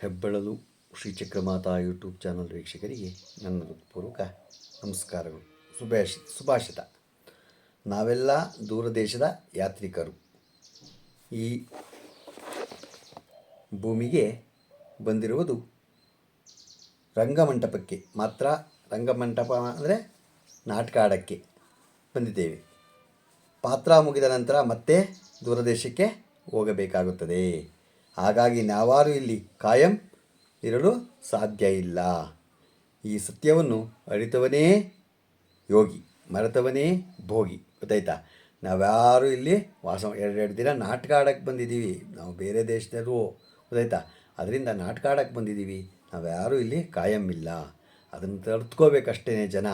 ಹೆಬ್ಬೆಳಲು Shri Chakramata YouTube channel ವೀಕ್ಷಕರಿಗೆ ನನ್ನ ಹೃತ್ಪೂರ್ವಕ ನಮಸ್ಕಾರಗಳು. ಸುಭಾಷಿ, ಸುಭಾಷಿತ. ನಾವೆಲ್ಲ ದೂರದೇಶದ ಯಾತ್ರಿಕರು. ಈ ಭೂಮಿಗೆ ಬಂದಿರುವುದು ರಂಗಮಂಟಪಕ್ಕೆ. ಮಾತ್ರ ರಂಗಮಂಟಪ ಅಂದರೆ ನಾಟಕ ಆಡೋಕ್ಕೆ ಬಂದಿದ್ದೇವೆ. ಪಾತ್ರ ಮುಗಿದ ನಂತರ ಮತ್ತೆ ದೂರದೇಶಕ್ಕೆ ಹೋಗಬೇಕಾಗುತ್ತದೆ. ಹಾಗಾಗಿ ನಾವಾರು ಇಲ್ಲಿ ಕಾಯಂ ಇರಲು ಸಾಧ್ಯ ಇಲ್ಲ. ಈ ಸತ್ಯವನ್ನು ಅರಿತವನೇ ಯೋಗಿ, ಮರೆತವನೇ ಭೋಗಿ. ಗೊತ್ತಾಯ್ತಾ? ನಾವ್ಯಾರು ಇಲ್ಲಿ ವಾಸ ಎರಡೆರಡು ದಿನ ನಾಟಕ ಆಡೋಕ್ಕೆ ಬಂದಿದ್ದೀವಿ. ನಾವು ಬೇರೆ ದೇಶದವರು ಗೊತ್ತಾಯ್ತಾ? ಅದರಿಂದ ನಾಟಕ ಆಡೋಕ್ಕೆ ಬಂದಿದ್ದೀವಿ. ನಾವ್ಯಾರೂ ಇಲ್ಲಿ ಕಾಯಂ ಇಲ್ಲ. ಅದನ್ನು ತರ್ತ್ಕೋಬೇಕಷ್ಟೇ ಜನ.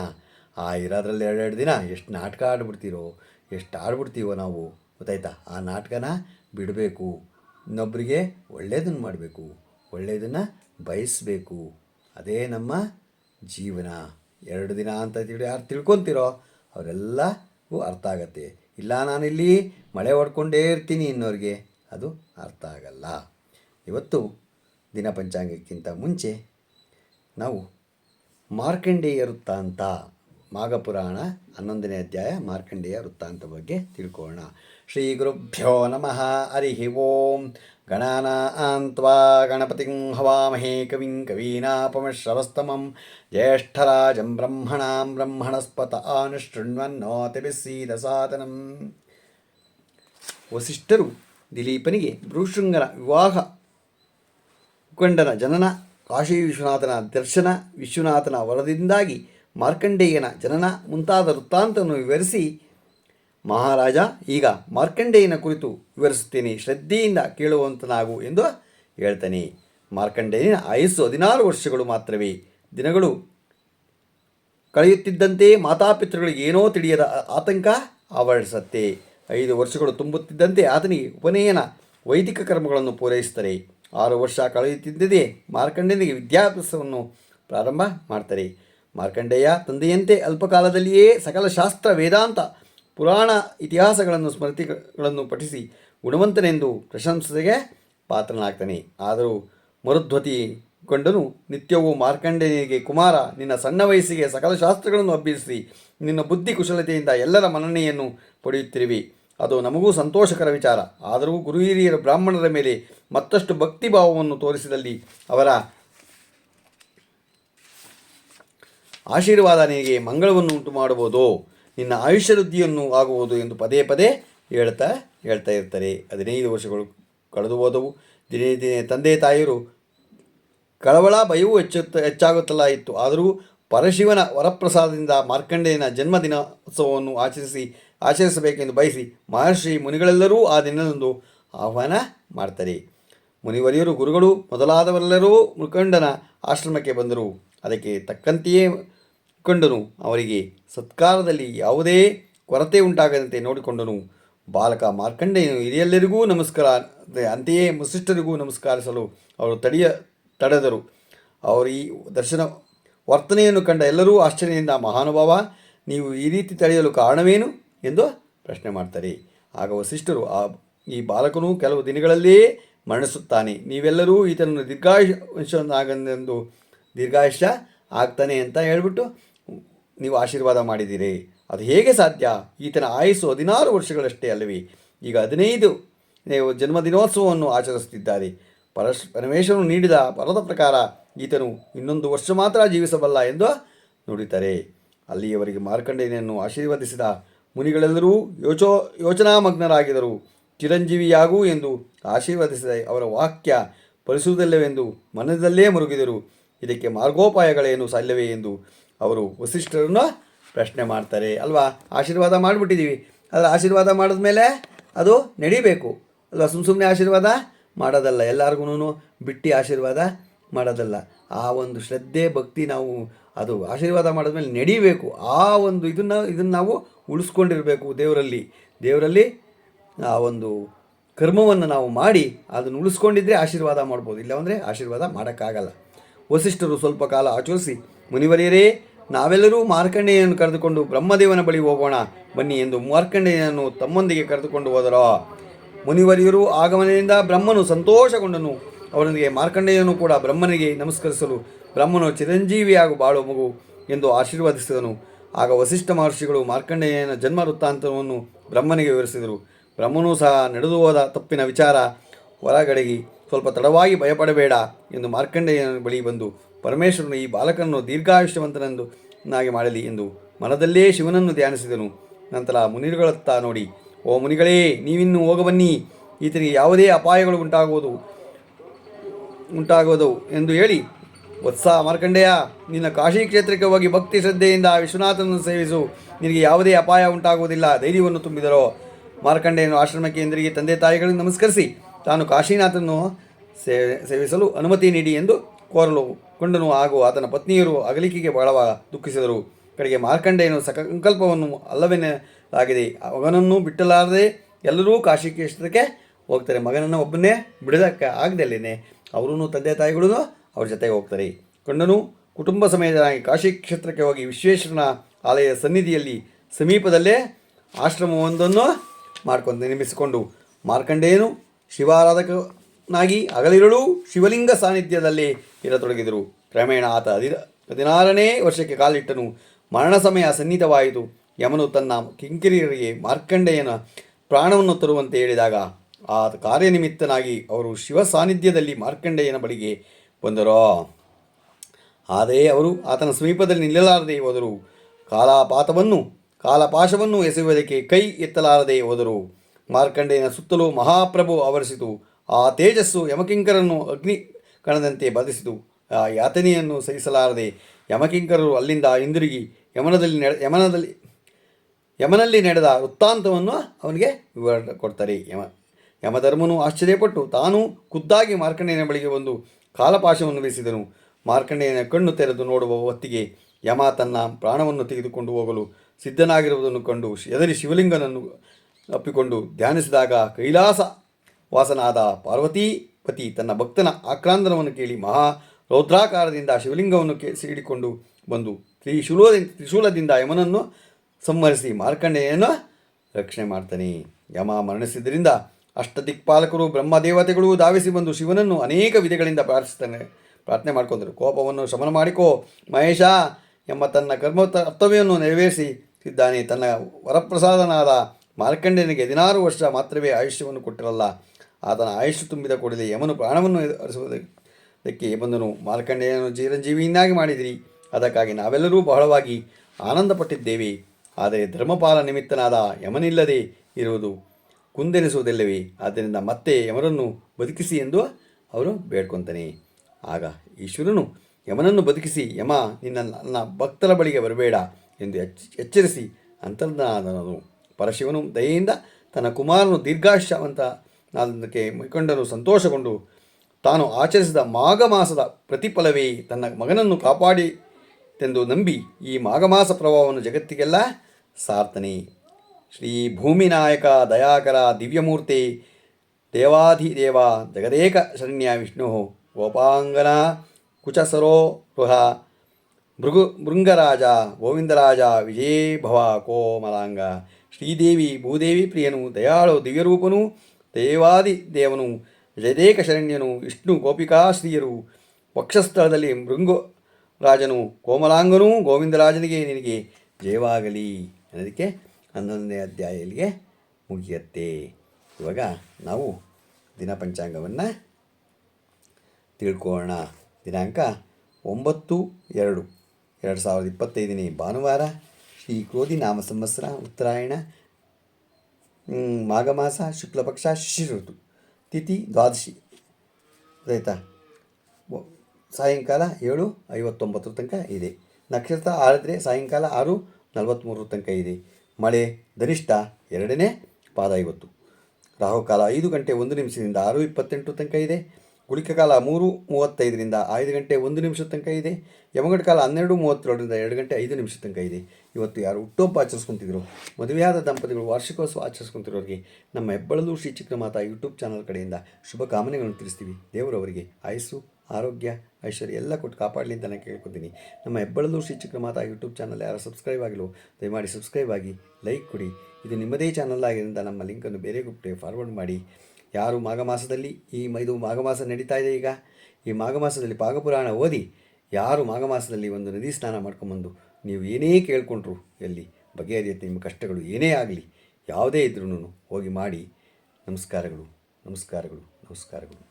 ಆ, ಇರೋದ್ರಲ್ಲಿ ಎರಡೆರಡು ದಿನ ಎಷ್ಟು ನಾಟಕ ಆಡ್ಬಿಡ್ತೀರೋ ಎಷ್ಟು ಆಡ್ಬಿಡ್ತೀವೋ ನಾವು, ಗೊತ್ತಾಯ್ತಾ? ಆ ನಾಟಕನ ಬಿಡಬೇಕು. ಇನ್ನೊಬ್ಬರಿಗೆ ಒಳ್ಳೆಯದನ್ನು ಮಾಡಬೇಕು ಒಳ್ಳೆಯದನ್ನು ಬಯಸಬೇಕು. ಅದೇ ನಮ್ಮ ಜೀವನ. ಎರಡು ದಿನ ಅಂತ ತಿಳಿ ಯಾರು ತಿಳ್ಕೊತೀರೋ ಅವರೆಲ್ಲವೂ ಅರ್ಥ ಆಗತ್ತೆ. ಇಲ್ಲ ನಾನಿಲ್ಲಿ ಮಳೆ ಹೊಡ್ಕೊಂಡೇ ಇರ್ತೀನಿ ಇನ್ನೋರಿಗೆ ಅದು ಅರ್ಥ ಆಗಲ್ಲ. ಇವತ್ತು ದಿನ ಪಂಚಾಂಗಕ್ಕಿಂತ ಮುಂಚೆ ನಾವು ಮಾರ್ಕಂಡೇಯ ವೃತ್ತಾಂತ ಮಾಘಪುರಾಣ ಹನ್ನೊಂದನೇ ಅಧ್ಯಾಯ ಮಾರ್ಕಂಡೇಯ ವೃತ್ತಾಂತ ಬಗ್ಗೆ ತಿಳ್ಕೊಳ್ಳೋಣ. ಶ್ರೀ ಗುರುಭ್ಯೋ ನಮಃ. ಹರಿ ಓಂ. ಆಂತ್ವಾ ಗಣಪತಿಂ ಹವಾಮಹೇ ಕವಿಂ ಕವೀನಾಪಮಶ್ರವಸ್ತಮಂ ಜ್ಯೇಷ್ಠರಾಜಂ ಬ್ರಹ್ಮಣಾಂ ಬ್ರಹ್ಮಣಸ್ಪತ ಆನುಶೃಣ್ವನ್ನೋತಿಭಿಸ್ಸೀದ ಸಾಧನಂ. ವಸಿಷ್ಠರು ದಿಲೀಪನಿಗೆ ಭೃಶೃಂಗನ ವಿವಾಹ ಮುಖಂಡನ ಜನನ, ಕಾಶಿ ವಿಶ್ವನಾಥನ ದರ್ಶನ, ವಿಶ್ವನಾಥನ ವರದಿಂದಾಗಿ ಮಾರ್ಕಂಡೇಯನ ಜನನ ಮುಂತಾದ ವೃತ್ತಾಂತವನ್ನು ವಿವರಿಸಿ, ಮಹಾರಾಜ, ಈಗ ಮಾರ್ಕಂಡೇಯನ ಕುರಿತು ವಿವರಿಸುತ್ತೇನೆ. ಶ್ರದ್ಧೆಯಿಂದ ಕೇಳುವಂತನಾಗು ಎಂದು ಹೇಳ್ತಾನೆ. ಮಾರ್ಕಂಡೇಯನ ಆಯಸ್ಸು ಹದಿನಾರು ವರ್ಷಗಳು ಮಾತ್ರವೇ. ದಿನಗಳು ಕಳೆಯುತ್ತಿದ್ದಂತೆ ಮಾತಾಪಿತೃಗಳಿಗೆ ಏನೋ ತಿಳಿಯದ ಆತಂಕ ಆವರಿಸುತ್ತೆ ಐದು ವರ್ಷಗಳು ತುಂಬುತ್ತಿದ್ದಂತೆ ಆತನಿಗೆ ಉಪನಯನ ವೈದಿಕ ಕರ್ಮಗಳನ್ನು ಪೂರೈಸುತ್ತಾರೆ. ಆರು ವರ್ಷ ಕಳೆಯುತ್ತಿದ್ದಂತೆ ಮಾರ್ಕಂಡೇಯನಿಗೆ ವಿದ್ಯಾಭ್ಯಾಸವನ್ನು ಪ್ರಾರಂಭ ಮಾಡ್ತಾರೆ. ಮಾರ್ಕಂಡೇಯ ತಂದೆಯಂತೆ ಅಲ್ಪಕಾಲದಲ್ಲಿಯೇ ಸಕಲ ಶಾಸ್ತ್ರ, ವೇದಾಂತ, ಪುರಾಣ ಇತಿಹಾಸಗಳನ್ನು, ಸ್ಮೃತಿಗಳನ್ನು ಪಠಿಸಿ ಗುಣವಂತನೆಂದು ಪ್ರಶಂಸೆಗೆ ಪಾತ್ರನಾಗ್ತಾನೆ. ಆದರೂ ಮರುಧ್ವತಿ ಕೊಂಡನು, ನಿತ್ಯವೂ ಮಾರ್ಕಂಡೇಯನಿಗೆ, ಕುಮಾರ, ನಿನ್ನ ಸಣ್ಣ ವಯಸ್ಸಿಗೆ ಸಕಲ ಶಾಸ್ತ್ರಗಳನ್ನು ಅಭ್ಯಸಿಸಿ, ನಿನ್ನ ಬುದ್ಧಿ ಕುಶಲತೆಯಿಂದ ಎಲ್ಲರ ಮನ್ನಣೆಯನ್ನು ಪಡೆಯುತ್ತಿರುವಿ. ಅದು ನಮಗೂ ಸಂತೋಷಕರ ವಿಚಾರ. ಆದರೂ ಗುರು ಹಿರಿಯರ ಬ್ರಾಹ್ಮಣರ ಮೇಲೆ ಮತ್ತಷ್ಟು ಭಕ್ತಿಭಾವವನ್ನು ತೋರಿಸಿದಲ್ಲಿ ಅವರ ಆಶೀರ್ವಾದ ನಿನಗೆ ಮಂಗಳವನ್ನು ಉಂಟು ಮಾಡುವುದು ನಿನ್ನ ಆಯುಷ್ಯ ವೃದ್ಧಿಯನ್ನು ಆಗುವುದು ಎಂದು ಪದೇ ಪದೇ ಹೇಳ್ತಾ ಹೇಳ್ತಾ ಇರ್ತಾರೆ. ಹದಿನೈದು ವರ್ಷಗಳು ಕಳೆದು ಹೋದವು. ದಿನೇ ದಿನೇ ತಂದೆ ತಾಯಿಯರು ಕಳವಳ ಭಯವೂ ಹೆಚ್ಚುತ್ತ ಹೆಚ್ಚಾಗುತ್ತಲ್ಲ ಇತ್ತು. ಆದರೂ ಪರಶಿವನ ವರಪ್ರಸಾದದಿಂದ ಮಾರ್ಕಂಡೇಯನ ಜನ್ಮದಿನೋತ್ಸವವನ್ನು ಆಚರಿಸಿ ಆಚರಿಸಬೇಕೆಂದು ಬಯಸಿ ಮಹರ್ಷಿ ಮುನಿಗಳೆಲ್ಲರೂ ಆ ದಿನದಂದು ಆಹ್ವಾನ ಮಾಡ್ತಾರೆ. ಮುನಿವರಿಯರು ಗುರುಗಳು ಮೊದಲಾದವರೆಲ್ಲರೂ ಮುಖಂಡನ ಆಶ್ರಮಕ್ಕೆ ಬಂದರು. ಅದಕ್ಕೆ ತಕ್ಕಂತೆಯೇ ಮುಖಂಡನು ಅವರಿಗೆ ಸತ್ಕಾರದಲ್ಲಿ ಯಾವುದೇ ಕೊರತೆ ಉಂಟಾಗದಂತೆ ನೋಡಿಕೊಂಡನು. ಬಾಲಕ ಮಾರ್ಕಂಡೆಯನು ಹಿರಿಯಲ್ಲರಿಗೂ ನಮಸ್ಕಾರ. ಅಂತೆಯೇ ವಸಿಷ್ಠರಿಗೂ ನಮಸ್ಕರಿಸಲು ಅವರು ತಡೆಯ, ತಡೆದರು. ಅವರು ಈ ದರ್ಶನ ವರ್ತನೆಯನ್ನು ಕಂಡ ಎಲ್ಲರೂ ಆಶ್ಚರ್ಯದಿಂದ ಮಹಾನುಭಾವ ನೀವು ಈ ರೀತಿ ತಡೆಯಲು ಕಾರಣವೇನು? ಎಂದು ಪ್ರಶ್ನೆ ಮಾಡ್ತಾರೆ. ಆಗ ವಸಿಷ್ಠರು, ಆ, ಈ ಬಾಲಕನು ಕೆಲವು ದಿನಗಳಲ್ಲೇ ಮರಣಿಸುತ್ತಾನೆ. ನೀವೆಲ್ಲರೂ ಈತನನ್ನು ದೀರ್ಘಾಯುಷ್ಯನಾಗನೆಂದು ದೀರ್ಘಾಯುಷ್ಯ ಆಗ್ತಾನೆ ಅಂತ ಹೇಳ್ಬಿಟ್ಟು ನೀವು ಆಶೀರ್ವಾದ ಮಾಡಿದ್ದೀರಿ. ಅದು ಹೇಗೆ ಸಾಧ್ಯ? ಈತನ ಆಯಸ್ಸು ಹದಿನಾರು ವರ್ಷಗಳಷ್ಟೇ ಅಲ್ಲವೇ? ಈಗ ಹದಿನೈದು ಜನ್ಮದಿನೋತ್ಸವವನ್ನು ಆಚರಿಸುತ್ತಿದ್ದಾರೆ. ಪರಶ್, ಪರಮೇಶ್ವರನು ನೀಡಿದ ಪರದ ಪ್ರಕಾರ ಈತನು ಇನ್ನೊಂದು ವರ್ಷ ಮಾತ್ರ ಜೀವಿಸಬಲ್ಲ ಎಂದು ನುಡಿತಾರೆ. ಅಲ್ಲಿಯವರಿಗೆ ಮಾರ್ಕಂಡೇಯನನ್ನು ಆಶೀರ್ವದಿಸಿದ ಮುನಿಗಳೆಲ್ಲರೂ ಯೋಚೋ, ಯೋಚನಾಮಗ್ನರಾಗಿದ್ದರು. ಚಿರಂಜೀವಿಯಾಗು ಎಂದು ಆಶೀರ್ವದಿಸಿದ ಅವರ ವಾಕ್ಯ ಫಲಿಸುವುದಿಲ್ಲವೆಂದು ಮನದಲ್ಲೇ ಮುರುಗಿದರು. ಇದಕ್ಕೆ ಮಾರ್ಗೋಪಾಯಗಳೇನು ಸಾಧ್ಯವೇ ಎಂದು ಅವರು ವಸಿಷ್ಠರನ್ನು ಪ್ರಶ್ನೆ ಮಾಡ್ತಾರೆ, ಅಲ್ವಾ? ಆಶೀರ್ವಾದ ಮಾಡಿಬಿಟ್ಟಿದ್ದೀವಿ ಅದರ ಆಶೀರ್ವಾದ ಮಾಡಿದ್ಮೇಲೆ ಅದು ನಡಿಬೇಕು. ಅಲ್ವಾ? ಸುಮ್ಮ ಸುಮ್ಮನೆ ಆಶೀರ್ವಾದ ಮಾಡೋದಲ್ಲ. ಎಲ್ಲರಿಗೂ ಬಿಟ್ಟು ಆಶೀರ್ವಾದ ಮಾಡೋದಲ್ಲ. ಆ ಒಂದು ಶ್ರದ್ಧೆ, ಭಕ್ತಿ ನಾವು ಅದು ಆಶೀರ್ವಾದ ಮಾಡಿದ್ಮೇಲೆ ನಡಿಬೇಕು. ಆ ಒಂದು ಇದನ್ನು ಇದನ್ನು ನಾವು ಉಳಿಸ್ಕೊಂಡಿರಬೇಕು ದೇವರಲ್ಲಿ. ದೇವರಲ್ಲಿ ಆ ಒಂದು ಕರ್ಮವನ್ನು ನಾವು ಮಾಡಿ ಅದನ್ನು ಉಳಿಸ್ಕೊಂಡಿದ್ರೆ ಆಶೀರ್ವಾದ ಮಾಡ್ಬೋದು. ಇಲ್ಲವಂದರೆ ಆಶೀರ್ವಾದ ಮಾಡೋಕ್ಕಾಗಲ್ಲ. ವಸಿಷ್ಠರು ಸ್ವಲ್ಪ ಕಾಲ ಆಚರಿಸಿ. ಮುನಿವರಿಯರೇ ನಾವೆಲ್ಲರೂ ಮಾರ್ಕಂಡೇಯನನ್ನು ಕರೆದುಕೊಂಡು ಬ್ರಹ್ಮದೇವನ ಬಳಿ ಹೋಗೋಣ. ಬನ್ನಿ ಎಂದು ಮಾರ್ಕಂಡೇಯನನ್ನು ತಮ್ಮೊಂದಿಗೆ ಕರೆದುಕೊಂಡು ಹೋದರೋ. ಮುನಿವರಿಯರು ಆಗಮನದಿಂದ ಬ್ರಹ್ಮನು ಸಂತೋಷಗೊಂಡನು. ಅವರೊಂದಿಗೆ ಮಾರ್ಕಂಡೇಯನು ಕೂಡ ಬ್ರಹ್ಮನಿಗೆ ನಮಸ್ಕರಿಸಲು, ಬ್ರಹ್ಮನು ಚಿರಂಜೀವಿಯಾಗು ಬಾಳು ಮಗು ಎಂದು ಆಶೀರ್ವದಿಸಿದನು. ಆಗ ವಸಿಷ್ಠ ಮಹರ್ಷಿಗಳು ಮಾರ್ಕಂಡೇಯನ ಜನ್ಮ ವೃತ್ತಾಂತವನ್ನು ಬ್ರಹ್ಮನಿಗೆ ವಿವರಿಸಿದರು. ಬ್ರಹ್ಮನೂ ಸಹ ನಡೆದು ಹೋದ ತಪ್ಪಿನ ವಿಚಾರ, ಹೊರಗಡೆಗೆ ಸ್ವಲ್ಪ ತಡವಾಗಿ ಭಯಪಡಬೇಡ ಎಂದು ಮಾರ್ಕಂಡೇಯನ ಬಳಿ ಬಂದು ಪರಮೇಶ್ವರನು ಈ ಬಾಲಕನನ್ನು ದೀರ್ಘಾಯುಷ್ಯವಂತನೆಂದು ನಾಗಿ ಮಾಡಲಿ ಎಂದು ಮನದಲ್ಲೇ ಶಿವನನ್ನು ಧ್ಯಾನಿಸಿದನು. ನಂತರ ಮುನಿರುಗಳತ್ತ ನೋಡಿ, ಓ ಮುನಿಗಳೇ, ನೀವಿನ್ನೂ ಹೋಗಬನ್ನಿ. ಈತನಿಗೆ ಯಾವುದೇ ಅಪಾಯಗಳು ಉಂಟಾಗುವುದು ಉಂಟಾಗುವುದು ಎಂದು ಹೇಳಿ, ವತ್ಸ ಮಾರ್ಕಂಡೇಯ, ನಿನ್ನ ಕಾಶಿ ಕ್ಷೇತ್ರಕ್ಕೆ ಹೋಗಿ ಭಕ್ತಿ ಶ್ರದ್ಧೆಯಿಂದ ವಿಶ್ವನಾಥನನ್ನು ಸೇವಿಸು. ನಿನಗೆ ಯಾವುದೇ ಅಪಾಯ ಉಂಟಾಗುವುದಿಲ್ಲ. ಧೈರ್ಯವನ್ನು ತುಂಬಿದರೋ. ಮಾರ್ಕಂಡೆಯನ್ನು ಆಶ್ರಮಕ್ಕೆ ಎಂದರಿಗೆ ತಂದೆ ತಾಯಿಗಳನ್ನು ನಮಸ್ಕರಿಸಿ, ತಾನು ಕಾಶಿನಾಥನನ್ನು ಸೇವಿಸಲು ಅನುಮತಿ ನೀಡಿ ಎಂದು ಕೋರಲು ಕೊಂಡನು ಹಾಗೂ ಆತನ ಪತ್ನಿಯರು ಅಗಲಿಕೆಗೆ ಬಹಳ ದುಃಖಿಸಿದರು. ಕಡೆಗೆ ಮಾರ್ಕಂಡೆಯನು ಸಂಕಲ್ಪವನ್ನು ಅಲ್ಲವೆನ್ನಲಾಗಿದೆ. ಮಗನನ್ನು ಬಿಟ್ಟಲಾರದೆ ಎಲ್ಲರೂ ಕಾಶಿ ಕ್ಷೇತ್ರಕ್ಕೆ ಹೋಗ್ತಾರೆ. ಮಗನನ್ನು ಒಬ್ಬನೇ ಬಿಡೋದಕ್ಕೆ ಆಗದಲ್ಲೇನೆ? ಅವರೂ ತಂದೆ ತಾಯಿಗಳೂ ಅವ್ರ ಜೊತೆಗೆ ಹೋಗ್ತಾರೆ. ಕೊಂಡನು ಕುಟುಂಬ ಸಮೇತನಾಗಿ ಕಾಶಿ ಕ್ಷೇತ್ರಕ್ಕೆ ಹೋಗಿ ವಿಶ್ವೇಶ್ವರನ ಆಲಯದ ಸನ್ನಿಧಿಯಲ್ಲಿ ಸಮೀಪದಲ್ಲೇ ಆಶ್ರಮವೊಂದನ್ನು ಮಾಡ್ಕೊಂಡು ನಿರ್ಮಿಸಿಕೊಂಡು, ಮಾರ್ಕಂಡೇಯನು ಶಿವಾರಾಧಕನಾಗಿ ಹಗಲಿರುಳು ಶಿವಲಿಂಗ ಸಾನ್ನಿಧ್ಯದಲ್ಲಿ ಇರತೊಡಗಿದರು. ಕ್ರಮೇಣ ಆತ ಹದಿ ಹದಿನಾರನೇ ವರ್ಷಕ್ಕೆ ಕಾಲಿಟ್ಟನು. ಮರಣ ಸಮಯ ಸನ್ನಿಹಿತವಾಯಿತು. ಯಮನು ತನ್ನ ಕಿಂಕಿರಿಯರಿಗೆ ಮಾರ್ಕಂಡೇಯನ ಪ್ರಾಣವನ್ನು ತರುವಂತೆ ಹೇಳಿದಾಗ, ಆ ಕಾರ್ಯನಿಮಿತ್ತನಾಗಿ ಅವರು ಶಿವ ಸಾನ್ನಿಧ್ಯದಲ್ಲಿ ಮಾರ್ಕಂಡೇಯನ ಬಳಿಗೆ ಬಂದರು. ಆದರೆ ಅವರು ಆತನ ಸಮೀಪದಲ್ಲಿ ನಿಲ್ಲಲಾರದೆ ಹೋದರು. ಕಾಲಾಪಾತವನ್ನು, ಕಾಲಪಾಶವನ್ನು ಎಸೆಯುವುದಕ್ಕೆ ಕೈ ಎತ್ತಲಾರದೆ ಹೋದರು. ಮಾರ್ಕಂಡೇಯನ ಸುತ್ತಲೂ ಮಹಾಪ್ರಭು ಆವರಿಸಿತು. ಆ ತೇಜಸ್ಸು ಯಮಕಿಂಕರನ್ನು ಅಗ್ನಿ ಕಣದಂತೆ ಬಾಧಿಸಿತು. ಆ ಯಾತನೆಯನ್ನು ಸಹಿಸಲಾರದೆ ಯಮಕಿಂಕರರು ಅಲ್ಲಿಂದ ಹಿಂದಿರುಗಿ ಯಮನದಲ್ಲಿ ನಡೆ, ಯಮನದಲ್ಲಿ, ಯಮನಲ್ಲಿ ನಡೆದ ವೃತ್ತಾಂತವನ್ನು ಅವನಿಗೆ ವಿವರ ಕೊಡ್ತಾರೆ. ಯಮ, ಯಮಧರ್ಮನು ಆಶ್ಚರ್ಯಪಟ್ಟು ತಾನು ಖುದ್ದಾಗಿ ಮಾರ್ಕಂಡೇಯನ ಬಳಿಗೆ ಬಂದು ಕಾಲಪಾಶವನ್ನು ಬೀಸಿದನು. ಮಾರ್ಕಂಡೇಯನ ಕಣ್ಣು ತೆರೆದು ನೋಡುವ ಹೊತ್ತಿಗೆ ಯಮ ತನ್ನ ಪ್ರಾಣವನ್ನು ತೆಗೆದುಕೊಂಡು ಹೋಗಲು ಸಿದ್ಧನಾಗಿರುವುದನ್ನು ಕಂಡು ಎದರಿ ಶಿವಲಿಂಗನನ್ನು ಅಪ್ಪಿಕೊಂಡು ಧ್ಯಾನಿಸಿದಾಗ ಕೈಲಾಸ ವಾಸನಾದ ಪಾರ್ವತೀಪತಿ ತನ್ನ ಭಕ್ತನ ಆಕ್ರಾಂದನವನ್ನು ಕೇಳಿ ಮಹಾ ರೌದ್ರಾಕಾರದಿಂದ ಶಿವಲಿಂಗವನ್ನು ಕೇ ಸೀಡಿಕೊಂಡು ಬಂದು ತ್ರಿಶೂಲದಿಂದ ತ್ರಿಶೂಲದಿಂದ ಯಮನನ್ನು ಸಂಹರಿಸಿ ಮಾರ್ಕಂಡೆಯನ್ನು ರಕ್ಷಣೆ ಮಾಡ್ತಾನೆ. ಯಮ ಮರಣಿಸಿದ್ದರಿಂದ ಅಷ್ಟದಿಕ್ಪಾಲಕರು ಬ್ರಹ್ಮದೇವತೆಗಳು ಧಾವಿಸಿ ಬಂದು ಶಿವನನ್ನು ಅನೇಕ ವಿಧಗಳಿಂದ ಪ್ರಾರ್ಥಿಸ್ತಾನೆ, ಪ್ರಾರ್ಥನೆ ಮಾಡ್ಕೊಂಡರು. ಕೋಪವನ್ನು ಶಮನ ಮಾಡಿಕೋ, ಮಹೇಶ ಎಂಬ ತನ್ನ ಕರ್ಮ ಕರ್ತವ್ಯವನ್ನು ನೆರವೇರಿಸಿದ್ದಾನೆ ತನ್ನ ವರಪ್ರಸಾದನಾದ ಮಾರ್ಕಂಡೇಯನಿಗೆ ಹದಿನಾರು ವರ್ಷ ಮಾತ್ರವೇ ಆಯುಷ್ಯವನ್ನು ಕೊಟ್ಟಿರಲ್ಲ. ಆತನ ಆಯುಷ್ಯ ತುಂಬಿದ ಕೂಡಲೇ ಯಮನು ಪ್ರಾಣವನ್ನು ಅರಿಸುವುದಕ್ಕೆ ಬಂದನು. ಮಾರ್ಕಂಡೆಯನ್ನು ಚಿರಂಜೀವಿಯನ್ನಾಗಿ ಮಾಡಿದಿರಿ. ಅದಕ್ಕಾಗಿ ನಾವೆಲ್ಲರೂ ಬಹಳವಾಗಿ ಆನಂದಪಟ್ಟಿದ್ದೇವೆ. ಆದರೆ ಧರ್ಮಪಾಲ ನಿಮಿತ್ತನಾದ ಯಮನಿಲ್ಲದೆ ಇರುವುದು ಕುಂದೆನಿಸುವುದಿಲ್ಲವೇ ಆದ್ದರಿಂದ ಮತ್ತೆ ಯಮನನ್ನು ಬದುಕಿಸಿ ಎಂದು ಅವರು ಬೇಡ್ಕೊತಾನೆ. ಆಗ ಈಶ್ವರನು, ಯಮನನ್ನು ಬದುಕಿಸಿ, ಯಮ, ನಿನ್ನ ನನ್ನ ಭಕ್ತರ ಬಳಿಗೆ ಬರಬೇಡ ಎಂದು ಎಚ್ ಎಚ್ಚರಿಸಿ ಅಂತರ್ಧನಾದನು ಪರಶಿವನು ದಯೆಯಿಂದ ತನ್ನ ಕುಮಾರನು ದೀರ್ಘಾಶ್ಯವಂತನಾದಕ್ಕೆ ಮೈಕೊಂಡನು ಸಂತೋಷಗೊಂಡು, ತಾನು ಆಚರಿಸಿದ ಮಾಘ ಮಾಸದ ಪ್ರತಿಫಲವೇ ತನ್ನ ಮಗನನ್ನು ಕಾಪಾಡಿ ತೆಂದು ನಂಬಿ ಈ ಮಾಘಮಾಸ ಪ್ರಭಾವವನ್ನು ಜಗತ್ತಿಗೆಲ್ಲ ಸಾರ್ತನೆ. ಶ್ರೀ ಭೂಮಿನಾಯಕ ದಯಾಕರ ದಿವ್ಯಮೂರ್ತಿ, ದೇವಾಧಿದೇವ ಜಗದೇಕ ಶರಣ್ಯ ವಿಷ್ಣು, ಗೋಪಾಂಗನ ಕುಚಸರೋರುಹ ಭೃಗು ಭೃಂಗರಾಜ ಗೋವಿಂದರಾಜ ವಿಜಯೇ ಭವ ಕೋಮಲಾಂಗ, ಶ್ರೀದೇವಿ ಭೂದೇವಿ ಪ್ರಿಯನು, ದಯಾಳು ದಿವ್ಯರೂಪನು ದೇವಾದಿ ದೇವನು, ಜಯದೇಕ ಶರಣ್ಯನು, ವಿಷ್ಣು ಗೋಪಿಕಾಶ್ರೀಯರು, ವಕ್ಷಸ್ಥಳದಲ್ಲಿ ಮೃಂಗೋ ರಾಜನು ಕೋಮಲಾಂಗನೂ, ಗೋವಿಂದರಾಜನಿಗೆ ನಿನಗೆ ಜಯವಾಗಲಿ ಅನ್ನೋದಕ್ಕೆ ಹನ್ನೊಂದನೇ ಅಧ್ಯಾಯ ಇಲ್ಲಿಗೆ ಮುಗಿಯುತ್ತೆ. ಇವಾಗ ನಾವು ದಿನ ಪಂಚಾಂಗವನ್ನು ತಿಳ್ಕೊಳ್ಳೋಣ. ದಿನಾಂಕ ಒಂಬತ್ತು ಎರಡು ಎರಡು ಸಾವಿರದ ಇಪ್ಪತ್ತೈದನೇ ಭಾನುವಾರ, ಶ್ರೀ ಕ್ರೋಧಿ ನಾಮ ಸಂವತ್ಸರ, ಉತ್ತರಾಯಣ ಹ್ಮ್, ಮಾಘ ಮಾಸ ಶುಕ್ಲ ಪಕ್ಷ ಶಿಶಿರ ಋತು ತಿಥಿ ದ್ವಾದಶಿ. ರೈತ ಸಾಯಂಕಾಲ ಏಳು ಐವತ್ತೊಂಬತ್ತರ ತನಕ ಇದೆ. ನಕ್ಷತ್ರ ಆರಿದ್ರೆ ಸಾಯಂಕಾಲ ಆರು ನಲವತ್ತ್ಮೂರರ ತನಕ ಇದೆ. ಮಳೆ ಗರಿಷ್ಠ ಎರಡನೇ ಪಾದ ಇವತ್ತು ರಾಹುಕಾಲ ಐದು ಗಂಟೆ ಒಂದು ನಿಮಿಷದಿಂದ ಆರು ಇಪ್ಪತ್ತೆಂಟು ತನಕ ಇದೆ. ಗುಳಿಕ ಕಾಲ ಮೂರು ಮೂವತ್ತೈದರಿಂದ ಐದು ಗಂಟೆ ಒಂದು ನಿಮಿಷದ ತನಕ ಇದೆ. ಯಮಗಂಟ ಕಾಲ ಹನ್ನೆರಡು ಮೂವತ್ತೆರಡರಿಂದ ಎರಡು ಗಂಟೆ ಐದು ನಿಮಿಷದ ತನಕ ಇದೆ. ಇವತ್ತು ಯಾರು ಹುಟ್ಟುಹಬ್ಬ ಆಚರಿಸ್ಕೊಂತಿದ್ರು, ಮದುವೆಯಾದ ದಂಪತಿಗಳು ವಾರ್ಷಿಕೋತ್ಸವ ಆಚರಿಸ್ಕೊಂತಿರೋರಿಗೆ ನಮ್ಮ ಹೆಬ್ಬಳಲು ಶ್ರೀ ಚಿಕ್ಕಮಾತಾ ಯೂಟ್ಯೂಬ್ ಚಾನಲ್ ಕಡೆಯಿಂದ ಶುಭ ಕಾಮನೆಗಳನ್ನು ತಿಳಿಸ್ತೀವಿ. ದೇವರವರಿಗೆ ಆಯಸ್ಸು, ಆರೋಗ್ಯ, ಐಶ್ವರ್ಯ ಎಲ್ಲ ಕೊಟ್ಟು ಕಾಪಾಡಲಿ ಅಂತ ನಾನು ಕೇಳ್ಕೊತೀನಿ. ನಮ್ಮ ಹೆಬ್ಬಳಲು ಶ್ರೀ ಚಿಕ್ಕಮಾತಾ ಯೂಟ್ಯೂಬ್ ಚಾನಲ್ ಯಾರು ಸಬ್ಸ್ಕ್ರೈಬ್ ಆಗಿಲ್ಲ ದಯಮಾಡಿ ಸಬ್ಸ್ಕ್ರೈಬ್ ಆಗಿ ಲೈಕ್ ಕೊಡಿ. ಇದು ನಿಮ್ಮದೇ ಚಾನಲ್ ಆಗಿದ್ದರಿಂದ ನಮ್ಮ ಲಿಂಕನ್ನು ಬೇರೆ ಗುಪ್ಟೆ ಫಾರ್ವರ್ಡ್ ಮಾಡಿ. ಯಾರು ಮಾಘ ಮಾಸದಲ್ಲಿ ಈ ಇದು ಮಾಘ ಮಾಸ ನಡೀತಾ ಇದೆ ಈಗ? ಈ ಮಾಘ ಮಾಸದಲ್ಲಿ ಪಾಗಪುರಾಣ ಓದಿ ಯಾರು ಮಾಘ ಮಾಸದಲ್ಲಿ ಒಂದು ನದಿ ಸ್ನಾನ ಮಾಡ್ಕೊಂಬಂದು ನೀವು ಏನೇ ಕೇಳ್ಕೊಂಡ್ರು ಎಲ್ಲಿ? ಬಗೆಹರಿಯುತ್ತೆ ನಿಮ್ಮ ಕಷ್ಟಗಳು ಏನೇ ಆಗಲಿ, ಯಾವುದೇ ಇದ್ರೂ ಹೋಗಿ ಮಾಡಿ ನಮಸ್ಕಾರಗಳು ನಮಸ್ಕಾರಗಳು ನಮಸ್ಕಾರಗಳು.